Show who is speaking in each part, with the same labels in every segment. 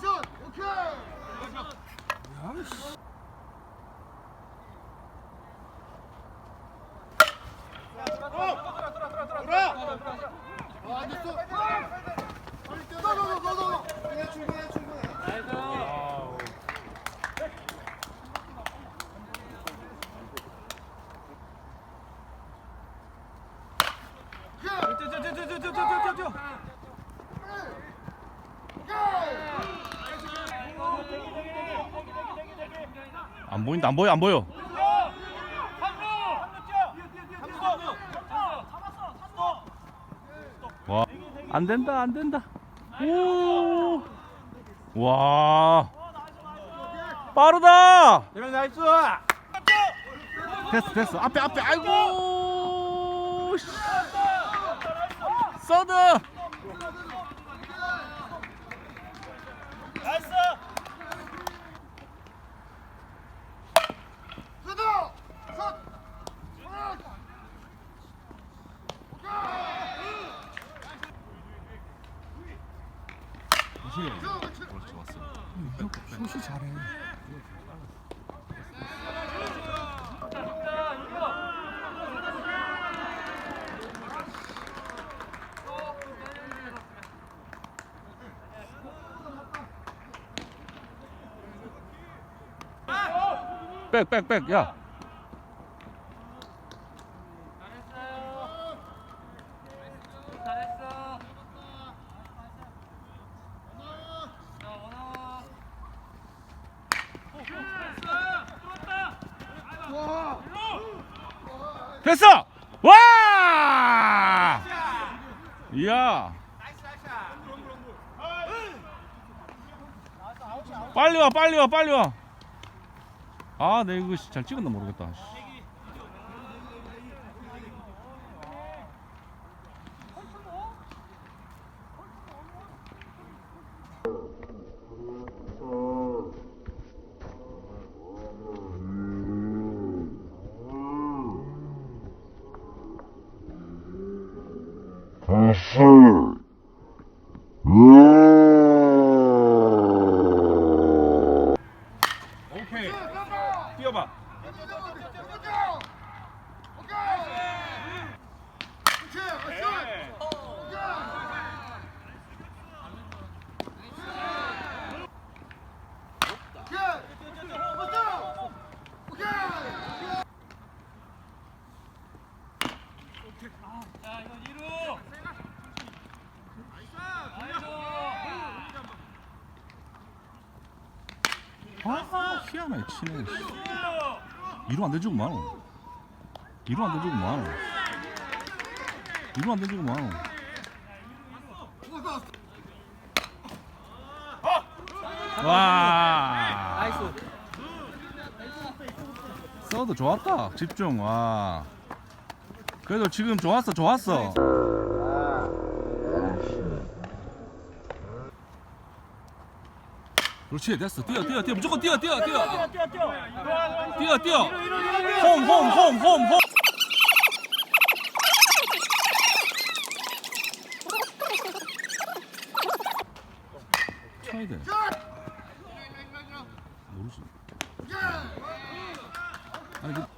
Speaker 1: 슛! 오케이! 야, 씨.
Speaker 2: 안 보인다 안 보여 안 보여 와, 안 된다, 안 된다. 오, 와, 빠르다.
Speaker 3: 대명 나이스.
Speaker 2: 됐어, 됐어. 앞에, 앞에. 아이고. 씨. 서드!
Speaker 3: 나이스!
Speaker 1: 서드!
Speaker 2: 서 그렇지 왔어. 효시 잘해. 백, 백, 백, 야. 잘했어요. 잘했어. 자, 원아. 잘했어. 좋았다. 일로. 됐어! 와! 이야. 빨리 와, 빨리 와, 빨리 와. 아, 내 이거 잘 찍었나 모르겠다. 씨. 아, 아, 희한해, 치네. 이로 안 되지구만. 이로 안 되지구만. 이로 안 되지구만. 와.
Speaker 3: 나이스.
Speaker 2: 서드 좋았다. 집중, 와. 그래도 지금 좋았어 좋았어. 그렇지 됐어. 뛰어 뛰어 뛰어. 무조건 뛰어 뛰어 뛰어.
Speaker 3: 뛰어 뛰어.
Speaker 2: 홈홈홈홈홈. 아니, 그...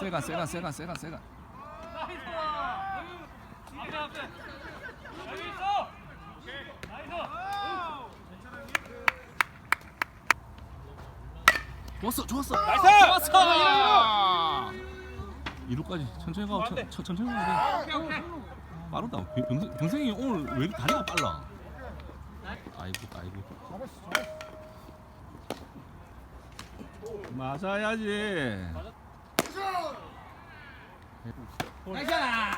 Speaker 2: 세가 세가 세간 세간 세간 좋았어 좋았어
Speaker 3: 나이스!
Speaker 2: 좋았어 이루까지 천천히 가고 천- 천- 천천히 가야 돼 빠르다 병- 병생, 병생이 오늘 왜 이렇게 다리가 빨라 아이고 아이고 맞아야지.
Speaker 3: 맞아. 괜찮아.